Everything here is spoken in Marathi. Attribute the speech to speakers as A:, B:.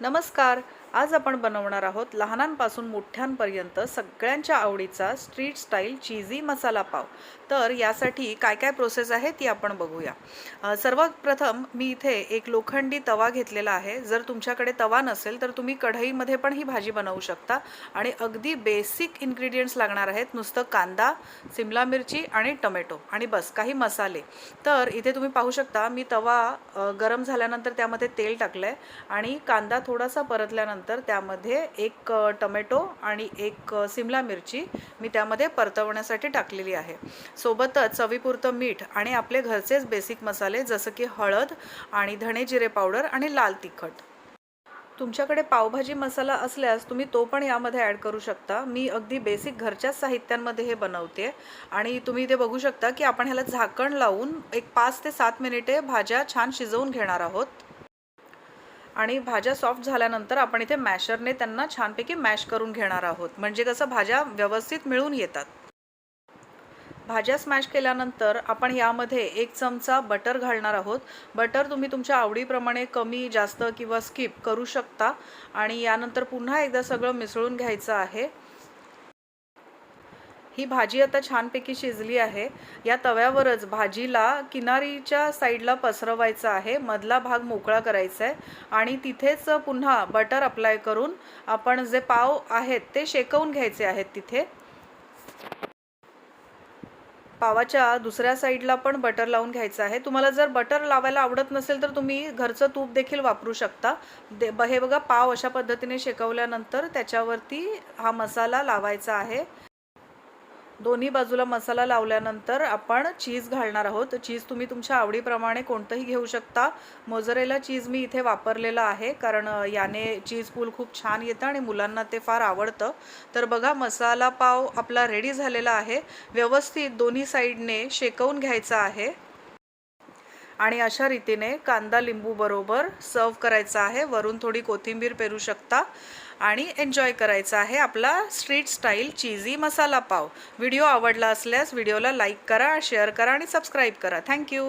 A: नमस्कार. आज आपण बनवणार आहोत लहानांपासून मोठ्यांपर्यंत सगळ्यांच्या आवडीचा स्ट्रीट स्टाईल चीझी मसाला पाव. तर यासाठी काय काय प्रोसेस आहे ती आपण बघूया. सर्वप्रथम सर्वात प्रथम मी इथे एक लोखंडी तवा घेतलेला आहे. जर तुमच्याकडे तवा नसेल तर तुम्ही कढईमध्ये पण ही भाजी बनवू शकता. आणि अगदी बेसिक इन्ग्रेडियंट्स लागणार आहेत नुसतं कांदा सिमला मिरची आणि टोमॅटो आणि बस काही मसाले. तर इथे तुम्ही पाहू शकता मी तवा गरम झाल्यानंतर त्यामध्ये तेल टाकलं आहे आणि कांदा थोडासा परतल्यानंतर त्यामध्ये एक टमॅटो आणि एक सिमला मिरची मी त्यामध्ये परतवण्यासाठी टाकलेली आहे. सोबतच चवीपुरतं मीठ आणि आपले घरचेच बेसिक मसाले जसं की हळद आणि धणे जिरे पावडर आणि लाल तिखट. तुमच्याकडे पावभाजी मसाला असल्यास तुम्ही तो पण यामध्ये ॲड करू शकता. मी अगदी बेसिक घरच्याच साहित्यांमध्ये हे बनवते आणि तुम्ही ते बघू शकता की आपण ह्याला झाकण लावून एक पाच ते सात मिनिटे भाज्या छान शिजवून घेणार आहोत. आणि भाज्या सॉफ्ट झाल्यानंतर आपण इथे मॅशरने त्यांना छानपैकी मॅश करून घेणार आहोत. म्हणजे कसं भाज्या व्यवस्थित मिळून येतात. भाज्या स्मॅश केल्यानंतर आपण यामध्ये एक चमचा बटर घालणार आहोत. बटर तुम्ही तुमच्या आवडीप्रमाणे कमी जास्त किंवा स्किप करू शकता. आणि यानंतर पुन्हा एकदा सगळं मिसळून घ्यायचं आहे. ही भाजी आता छानपैकी शिजली आहे. या तव्यावरच भाजीला किनारीच्या साईडला पसरवायचं आहे. मधला भाग मोकळा करायचा आहे आणि तिथेच पुन्हा बटर अप्लाय करून आपण जे पाव आहेत ते शेकवून घ्यायचे आहेत तिथे. पावाच्या दुसऱ्या साईडला पण बटर लावून घ्यायचं आहे. तुम्हाला जर बटर लावायला आवडत नसेल तर तुम्ही घरचं तूप देखील वापरू शकता. दे हे बघा पाव अशा पद्धतीने शेकवल्यानंतर त्याच्यावरती हा मसाला लावायचा आहे. दोन्ही बाजूला मसाला लावल्यानंतर आपण चीज घालणार आहोत. चीज तुम्ही तुमच्या आवडीप्रमाणे कोणतंही घेऊ शकता. मोजरेला चीज मी इथे वापरलेलं आहे कारण याने चीज पूल खूप छान येतं आणि मुलांना ते फार आवडतं. तर बघा मसाला पाव आपला रेडी झालेला आहे. व्यवस्थित दोन्ही साईडने शेकवून घ्यायचा आहे. आणि अशा रीतीने कांदा लिंबू बरोबर सर्व करायचा आहे. वरून थोडी कोथिंबीर पेरू शकता. आणि एन्जॉय करायचा आहे आपला स्ट्रीट स्टाईल चीझी मसाला पाव. व्हिडिओ आवडला असल्यास व्हिडिओला लाईक करा शेअर करा आणि सबस्क्राईब करा. थँक्यू